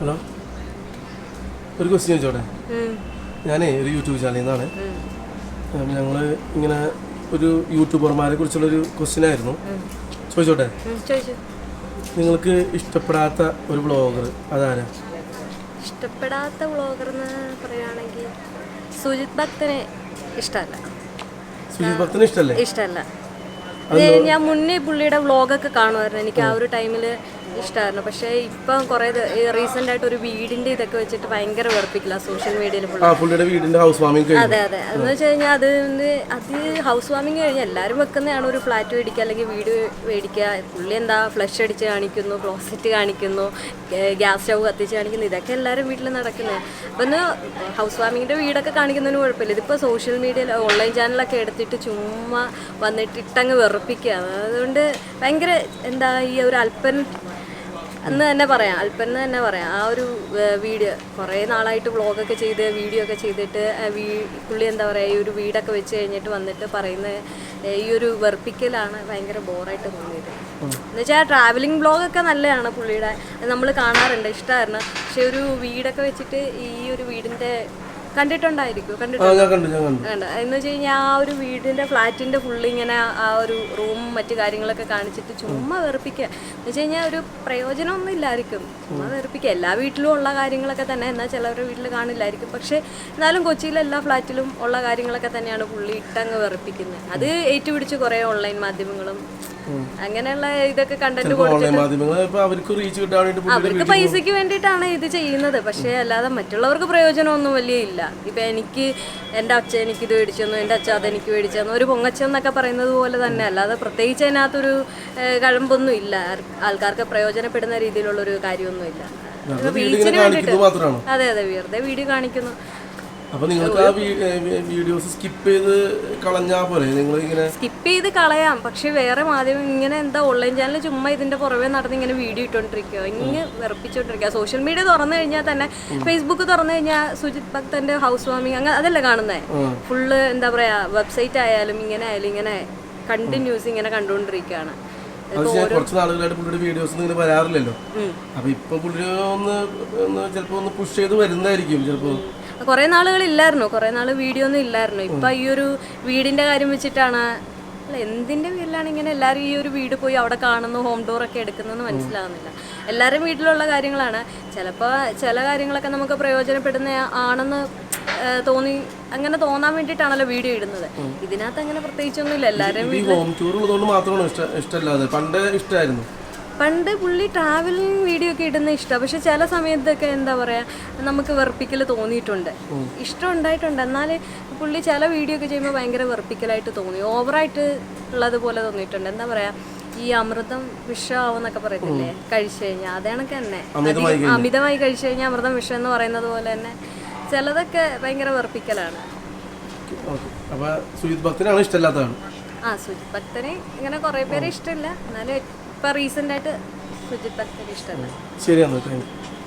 Hello. ഒരു question ചോട്ടെ ഞാനേ ഒരു യൂട്യൂബ് ചാനലിൽ നിന്നാണ്. ഞങ്ങൾ ഇങ്ങനെ ഒരു യൂട്യൂബർമാരെ കുറിച്ചുള്ള ഒരു ക്വസ്റ്റ്യൻ ആയിരുന്നു ചോദിച്ചോട്ടെ? ചോദിച്ചു. നിങ്ങൾക്ക് ഇഷ്ടപ്പെടാത്ത ഒരു ബ്ലോഗർ അതാരാ? ഇഷ്ടപ്പെടാത്ത ബ്ലോഗർ എന്ന് പറയുകയാണെങ്കിൽ സുജിത് ഭക്തനെ ഇഷ്ടമല്ല. സുജിത് ഭക്തനെ ഇഷ്ടല്ലേ ഇഷ്ടമല്ല. ഞാൻ മുന്നേ പുള്ളിയുടെ വ്ളോഗൊക്കെ കാണുമായിരുന്നു. എനിക്ക് ആ ഒരു ടൈമിൽ ഇഷ്ടമായിരുന്നു പക്ഷേ ഇപ്പം കുറേ റീസെന്റ് ആയിട്ട് ഒരു വീടിന്റെ ഇതൊക്കെ വെച്ചിട്ട് ഭയങ്കര വെറുപ്പിക്കില്ല സോഷ്യൽ മീഡിയയിൽ പുള്ളിയുടെ വീടിന്റെ ഹൗസ് വാമിംഗ് അതെ അതെ. എന്ന് വെച്ച് കഴിഞ്ഞാൽ അത് അത് ഹൗസ് വാമിംഗ് കഴിഞ്ഞാൽ എല്ലാവരും വെക്കുന്നതാണ് ഒരു ഫ്ലാറ്റ് മേടിക്കുക അല്ലെങ്കിൽ വീട് മേടിക്കുക. പുള്ളി എന്താ ഫ്ലഷ് അടിച്ച് കാണിക്കുന്നു ക്ലോസറ്റ് കാണിക്കുന്നു ഗ്യാസ് സ്റ്റൗ കത്തിച്ച് കാണിക്കുന്നു. ഇതൊക്കെ എല്ലാവരും വീട്ടിൽ നടക്കുന്നത്. അപ്പം ഒന്ന് ഹൗസ് വാമിങ്ങിന്റെ വീടൊക്കെ കാണിക്കുന്നതിന് കുഴപ്പമില്ല. ഇതിപ്പോ സോഷ്യൽ മീഡിയയിൽ ഓൺലൈൻ ചാനലൊക്കെ എടുത്തിട്ട് ചുമ്മാ വന്നിട്ട് ഇട്ടങ്ങ് വെറുപ്പിക്കുക. അതുകൊണ്ട് ഭയങ്കര എന്താ ഈ ഒരു അല്പൻ എന്ന് തന്നെ പറയാം അല്പൻ എന്ന് തന്നെ പറയാം. ആ ഒരു വീഡിയോ കുറേ നാളായിട്ട് വ്ളോഗൊക്കെ ചെയ്ത് വീഡിയോ ഒക്കെ ചെയ്തിട്ട് വീ പുള്ളി എന്താ പറയുക ഈ ഒരു വീടൊക്കെ വെച്ച് കഴിഞ്ഞിട്ട് വന്നിട്ട് പറയുന്ന ഈ ഒരു വെറുപ്പിക്കലാണ് ഭയങ്കര ബോറായിട്ട് തോന്നിയത്. എന്ന് വെച്ചാൽ ട്രാവലിംഗ് ബ്ലോഗൊക്കെ നല്ലതാണ് പുള്ളിയുടെ. നമ്മൾ കാണാറുണ്ട് ഇഷ്ടമായിരുന്നു പക്ഷെ ഒരു വീടൊക്കെ വെച്ചിട്ട് ഈ ഒരു വീടിന്റെ കണ്ടിട്ടുണ്ടായിരിക്കും ആ എന്ന് വെച്ച് കഴിഞ്ഞാൽ ഒരു വീടിന്റെ ഫ്ലാറ്റിന്റെ ഫുള്ള് ഇങ്ങനെ ആ ഒരു റൂം മറ്റു കാര്യങ്ങളൊക്കെ കാണിച്ചിട്ട് ചുമ്മാ വെറുപ്പിക്കുക എന്ന് വെച്ച് കഴിഞ്ഞാൽ ഒരു പ്രയോജനമൊന്നും ഇല്ലായിരിക്കും. ചുമ്മാ വെറുപ്പിക്കുക എല്ലാ വീട്ടിലും ഉള്ള കാര്യങ്ങളൊക്കെ തന്നെ എന്നാൽ ചിലവരുടെ വീട്ടിൽ കാണില്ലായിരിക്കും. പക്ഷെ എന്നാലും കൊച്ചിയിലെ എല്ലാ ഫ്ലാറ്റിലും ഉള്ള കാര്യങ്ങളൊക്കെ തന്നെയാണ് പുള്ളി ഇട്ടങ്ങ് വെറുപ്പിക്കുന്നത് അത് ഏറ്റുപിടിച്ച് കുറേ ഓൺലൈൻ മാധ്യമങ്ങളും അങ്ങനെയുള്ള ഇതൊക്കെ കണ്ടന്റ് അവർക്ക് പൈസക്ക് വേണ്ടിയിട്ടാണ് ഇത് ചെയ്യുന്നത്. പക്ഷെ അല്ലാതെ മറ്റുള്ളവർക്ക് പ്രയോജനമൊന്നും വലിയ ഇല്ല. ഇപ്പം എനിക്ക് എന്റെ അച്ഛൻ എനിക്ക് ഇത് മേടിച്ചു തന്നു എന്റെ അച്ഛൻ അതെനിക്ക് മേടിച്ചു തന്നു. ഒരു പൊങ്ങച്ചൻ എന്നൊക്കെ പറയുന്നത് പോലെ തന്നെ അല്ലാതെ പ്രത്യേകിച്ച് അതിനകത്തൊരു കഴമ്പൊന്നും ഇല്ല. ആൾക്കാർക്ക് പ്രയോജനപ്പെടുന്ന രീതിയിലുള്ളൊരു കാര്യമൊന്നും ഇല്ല. അതെ അതെ വെറുതെ വീഡിയോ കാണിക്കുന്നു. അപ്പൊ നിങ്ങൾക്ക് ആ വീഡിയോസ് സ്കിപ്പ് ചെയ്ത് കളഞ്ഞാ പോലെ നിങ്ങൾ ഇങ്ങനെ സ്കിപ്പ് ചെയ്ത് കളയാം. പക്ഷെ വേറെ മാധ്യമം ഇങ്ങനെ എന്താ ഓൺലൈൻ ചാനൽ ചുമ്മാ ഇതിന്റെ പുറമെ നടന്ന് ഇങ്ങനെ വീഡിയോ ഇട്ടോണ്ടിരിക്കുക ഇങ്ങനെ വെറുപ്പിച്ചോണ്ടിരിക്കുക സോഷ്യൽ മീഡിയ തുറന്നു കഴിഞ്ഞാൽ തന്നെ ഫേസ്ബുക്ക് തുറന്നു കഴിഞ്ഞാൽ സുജിത് ഭക്തന്റെ ഹൗസ് വാമിങ് അങ്ങനെ അതല്ലേ കാണുന്നത് ഫുള്ള് എന്താ പറയാ വെബ്സൈറ്റ് ആയാലും ഇങ്ങനെ ആയാലും ഇങ്ങനെ കണ്ടിന്യൂസ് ഇങ്ങനെ കണ്ടുകൊണ്ടിരിക്കുകയാണ് അത് ഞാൻ കുറച്ച് നാളുകളായിട്ട് പുള്ളിയുടെ വീഡിയോസ് ഇങ്ങനെ വരാറില്ലല്ലോ. അപ്പൊ ഇപ്പൊ പുള്ളി ഒന്ന് ഒന്ന് ചിലപ്പോ ഒന്ന് പുഷ് ചെയ്ത് വരുന്നതായിരിക്കും ചിലപ്പോ. കുറേ നാളുകളില്ലായിരുന്നു. കുറെ നാൾ വീഡിയോ ഒന്നും ഇല്ലായിരുന്നു. ഇപ്പൊ ഈ ഒരു വീടിന്റെ കാര്യം വെച്ചിട്ടാണ്. അല്ല എന്തിന്റെ പേരിലാണ് ഇങ്ങനെ എല്ലാരും ഈ ഒരു വീട് പോയി അവിടെ കാണുന്നു ഹോം ടൂർ ഒക്കെ എടുക്കുന്നതെന്ന് മനസ്സിലാവുന്നില്ല. എല്ലാരും വീട്ടിലുള്ള കാര്യങ്ങളാണ്. ചിലപ്പോൾ ചില കാര്യങ്ങളൊക്കെ നമുക്ക് പ്രയോജനപ്പെടുന്ന ആണെന്ന് തോന്നി അങ്ങനെ തോന്നാൻ വേണ്ടിയിട്ടാണല്ലോ വീഡിയോ ഇടുന്നത്. ഇതിനകത്ത് അങ്ങനെ പ്രത്യേകിച്ചൊന്നുമില്ല. എല്ലാവരും എല്ലാരും ഹോം ടൂർ ഉള്ളതുകൊണ്ട് മാത്രമാണ് ഇഷ്ട ഇഷ്ടമല്ലാതെ. പണ്ട് ഇഷ്ടമായിരുന്നു പണ്ട് പുള്ളി ട്രാവലിംഗ് വീഡിയോ ഒക്കെ ഇടുന്ന ഇഷ്ടമാണ് പക്ഷെ ചില സമയത്തൊക്കെ എന്താ പറയാ നമുക്ക് വെറുപ്പിക്കൽ തോന്നിയിട്ടുണ്ട്. ഇഷ്ടം ഉണ്ടായിട്ടുണ്ട്. എന്നാൽ പുള്ളി ചില വീഡിയോ ഒക്കെ ചെയ്യുമ്പോൾ ഭയങ്കര വെറുപ്പിക്കലായിട്ട് തോന്നി. ഓവറായിട്ട് ഉള്ളത് പോലെ തോന്നിയിട്ടുണ്ട്. എന്താ പറയാ ഈ അമൃതം വിഷമാവെന്നൊക്കെ പറയത്തില്ലേ? കഴിച്ചു കഴിഞ്ഞാൽ അതേണക്ക് തന്നെ. അമിതമായി കഴിച്ചു കഴിഞ്ഞാൽ അമൃതം വിഷം എന്ന് പറയുന്നത് പോലെ തന്നെ ചിലതൊക്കെ ഭയങ്കര വെറുപ്പിക്കലാണ്. ആ സുജിത് ഭക്തനെ ഇങ്ങനെ കുറേ പേരെ ഇഷ്ടമില്ല എന്നാലും ഇപ്പം റീസെന്റ് ആയിട്ട് ശരിയാണ്? Thank you